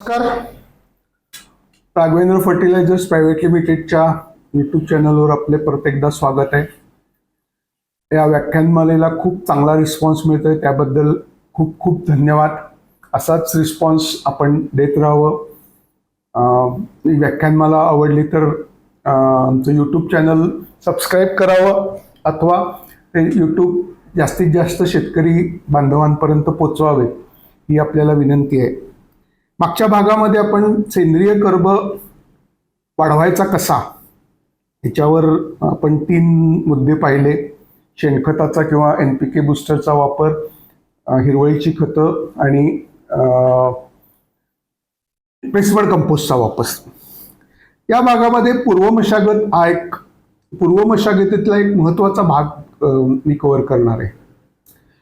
नमस्कार. Raghavendra fertilisers private लिमिटेडच्या YouTube चॅनलवर आपले प्रत्येकदा स्वागत आहे. या व्याख्यानमालेला खूप चांगला रिस्पॉन्स मिळतोय त्याबद्दल खूप खूप धन्यवाद. असाच रिस्पॉन्स आपण देत राहावं. व्याख्यानमाला आवडली तर आमचं यूट्यूब चॅनल सबस्क्राईब करावं अथवा ते यूट्यूब जास्तीत जास्त शेतकरी बांधवांपर्यंत पोचवावे ही आपल्याला विनंती आहे. मागच्या भागामध्ये आपण सेंद्रिय कर्ब वाढवायचा कसा? याच्यावर आपण तीन मुद्दे पाहिले. शेणखताचा किंवा एन पी के बुस्टरचा वापर हिरवळीची खतं आणि प्रेसवड कंपोस्टचा वापर. या भागामध्ये पूर्व मशागत हा एक पूर्व मशागतीतला एक महत्त्वाचा भाग मी कव्हर करणार आहे.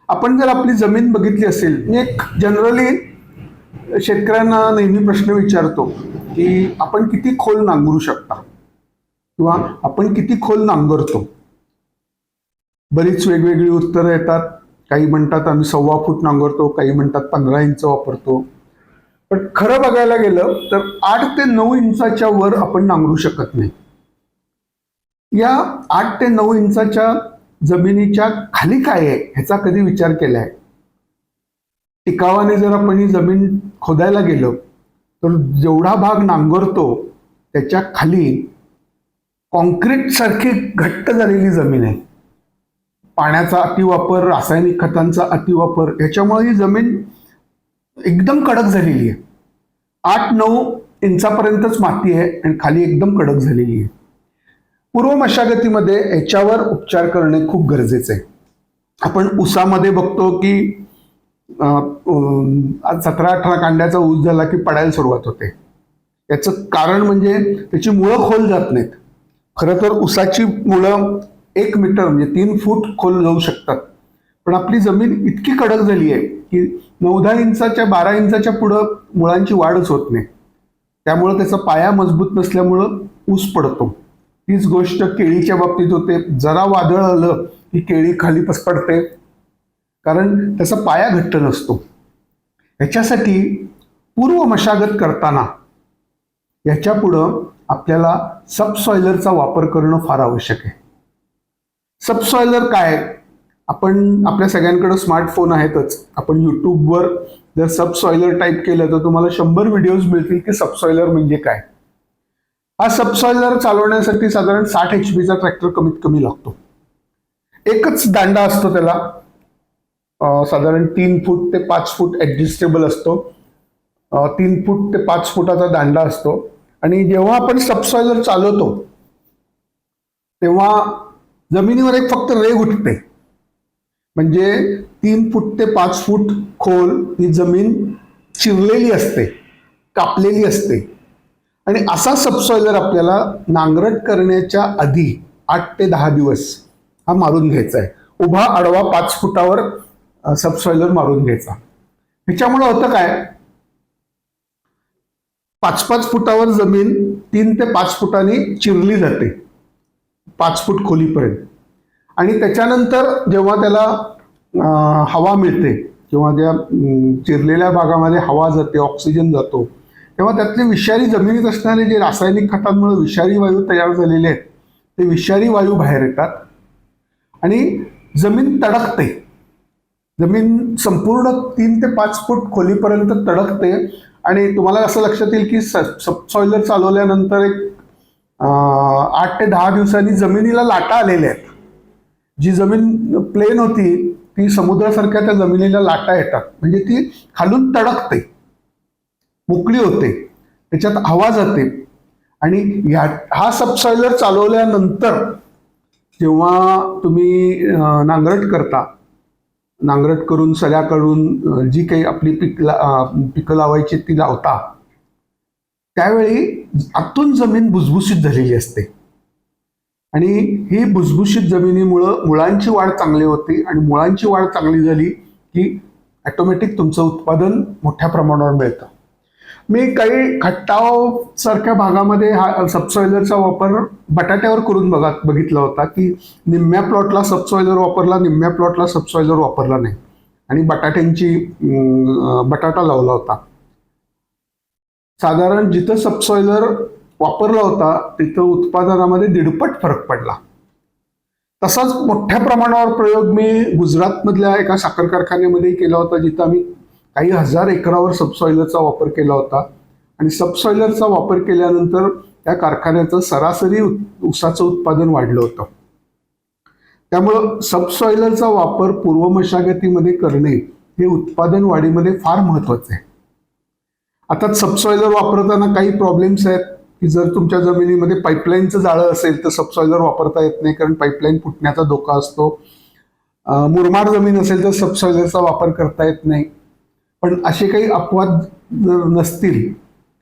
आपण जर आपली जमीन बघितली असेल मी एक जनरली शेतकऱ्यांना नेहमी प्रश्न विचारतो की आपण किती खोल नांगरू शकता? किंवा आपण किती खोल नांगरतो? बरीच वेगवेगळी उत्तरं येतात. काही म्हणतात आम्ही सव्वा फूट नांगरतो काही म्हणतात पंधरा इंच वापरतो. पण खरं बघायला गेलं तर आठ ते नऊ इंचाच्या वर आपण नांगरू शकत नाही. या आठ ते नऊ इंचाच्या जमिनीच्या खाली काय आहे ह्याचा कधी विचार केला आहे टिकावाने जर आपण ही जमीन खोदायला गेलो तर जेवढा भाग नांगरतो त्याच्याखाली कॉन्क्रीट घट्ट झालेली जमीन आहे. पाण्याचा अतिवापर रासायनिक खतांचा अतिवापर याच्यामुळे ही जमीन एकदम कडक झालेली आहे. आठ नऊ इंचापर्यंतच माती आहे आणि खाली एकदम कडक झालेली आहे. पूर्व मशागतीमध्ये याच्यावर उपचार करणे खूप गरजेचे आहे. आपण उसामध्ये बघतो की आज सतरा अठरा कांड्याचा ऊस झाला की पडायला सुरुवात होते. याचं कारण म्हणजे त्याची मुळं खोल जात नाहीत. खरं तर ऊसाची मुळं एक मीटर म्हणजे तीन फूट खोल जाऊ शकतात. पण आपली जमीन इतकी कडक झाली आहे की नऊ दहा इंचाच्या बारा इंचाच्या पुढं मुळांची वाढच होत नाही. त्यामुळं त्याचा पाया मजबूत नसल्यामुळं ऊस पडतो. तीच गोष्ट केळीच्या बाबतीत होते. जरा वादळ आलं की केळी खाली पस पडते कारण त्याचा पाया घट्ट नसतो. याच्यासाठी पूर्व मशागत करताना याच्या पुढं आपल्याला सबसॉयलरचा वापर करणं फार आवश्यक आहे. सबसॉयलर काय? आपण आपल्या सगळ्यांकडं स्मार्टफोन आहेतच. आपण यूट्यूबवर जर सबसॉयलर टाईप केलं तर तुम्हाला शंभर व्हिडिओज मिळतील की सबसॉयलर म्हणजे काय? हा सबसॉयलर चालवण्यासाठी साधारण साठ एच पीचा ट्रॅक्टर कमीत कमी लागतो. एकच दांडा असतो त्याला. साधारण तीन फूट ते पाच फूट ॲडजस्टेबल असतो. तीन फूट ते पाच फुटाचा दांडा असतो. आणि जेव्हा आपण सबसॉयलर चालवतो तेव्हा जमिनीवर एक फक्त रेग उठते. म्हणजे तीन फूट ते पाच फूट खोल ही जमीन चिरलेली असते कापलेली असते. आणि असा सबसॉयलर आपल्याला नांगरट करण्याच्या आधी आठ ते दहा दिवस हा मारून घ्यायचा आहे. उभा आडवा पाच फुटावर सबसॉयलर मारून घ्यायचा. ह्याच्यामुळे होतं काय? पाच पाच फुटावर जमीन तीन ते पाच फुटांनी चिरली जाते. पाच फूट खोलीपर्यंत. आणि त्याच्यानंतर जेव्हा त्याला हवा मिळते किंवा त्या चिरलेल्या भागामध्ये हवा जाते ऑक्सिजन जातो तेव्हा त्यातले विषारी जमिनीत असणारे जे रासायनिक खतांमुळे विषारी वायू तयार झालेले आहेत ते विषारी वायू बाहेर येतात आणि जमीन तडकते. जमीन संपूर्ण तीन ते पाच फूट खोलीपर्यंत तडकते. आणि तुम्हाला असं लक्षात येईल की सबसॉयलर चालवल्यानंतर एक आठ ते दहा दिवसांनी जमिनीला लाटा आलेल्या आहेत. जी जमीन प्लेन होती ती समुद्रासारख्या त्या जमिनीला लाटा येतात. म्हणजे ती खालून तडकते. मोकळी होते. त्याच्यात हवा जाते. आणि ह्या हा सबसॉयलर चालवल्यानंतर जेव्हा तुम्ही नांगरट करता नांगरट करून सल्या जी काही आपली पीक ला- पिकं लावायची ती लावता त्यावेळी आतून जमीन भुसभुशीत झालेली असते. आणि ही भुसभुशीत जमिनीमुळं मुळांची वाढ चांगली होती आणि मुळांची वाढ चांगली झाली की ॲटोमॅटिक तुमचं उत्पादन मोठ्या प्रमाणावर मिळतं. मी काही खट्टाव सारख्या भागामध्ये हा सबसॉयलरचा वापर बटाट्यावर करून बघा बघितला होता की निम्म्या प्लॉटला सबसॉयलर वापरला निम्म्या प्लॉटला सबसॉयलर वापरला नाही. आणि बटाट्यांची बटाटा लावला होता. साधारण जिथं सबसॉयलर वापरला होता तिथं उत्पादनामध्ये दीडपट फरक पडला. तसाच मोठ्या प्रमाणावर प्रयोग मी गुजरातमधल्या एका साखर कारखान्यामध्ये केला होता जिथं आम्ही काही हजार एकरावर सबसॉयलरचा वापर केला होता. आणि सबसॉयलरचा वापर केल्यानंतर त्या कारखान्याचं सरासरी उत- ऊसाचं उत्पादन वाढलं होतं. त्यामुळं सबसॉयलरचा वापर पूर्व मशागतीमध्ये करणे हे उत्पादन वाढीमध्ये फार महत्वाचं आहे. आता सबसॉयलर वापरताना काही प्रॉब्लेम्स आहेत की जर तुमच्या जमिनीमध्ये पाईपलाईनचं जाळं असेल तर सबसॉयलर वापरता येत नाही कारण पाईपलाईन फुटण्याचा धोका असतो. मुरमाड जमीन असेल तर सबसॉयलरचा वापर करता येत नाही. पण असे काही अपवाद जर नसतील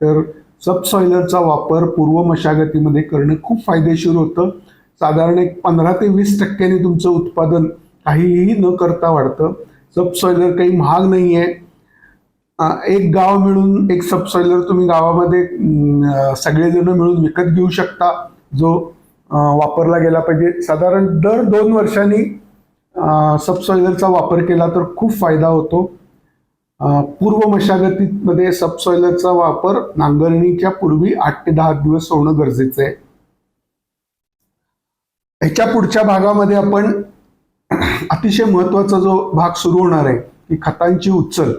तर सबसॉयलरचा वापर पूर्व मशागतीमध्ये करणं खूप फायदेशीर होतं. साधारण एक पंधरा ते वीस टक्क्यांनी तुमचं उत्पादन काहीही न करता वाढतं. सबसॉयलर काही महाग नाही आहे एक गाव मिळून एक सबसॉयलर तुम्ही गावामध्ये सगळेजण मिळून विकत घेऊ शकता जो वापरला गेला पाहिजे. साधारण दर दोन वर्षांनी सबसॉयलरचा वापर केला तर खूप फायदा होतो. पूर्व मशागतीमध्ये सबसॉयलरचा वापर नांगरणीच्या पूर्वी आठ ते दहा दिवस होणं गरजेचं आहे. ह्याच्या पुढच्या भागामध्ये आपण अतिशय महत्त्वाचा जो भाग सुरू होणार आहे की खतांची उचल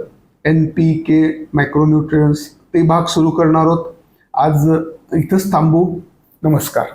एन पी के मायक्रोन्युट्रियन्स ते भाग सुरू करणार आहोत. आज इथंच थांबू. नमस्कार.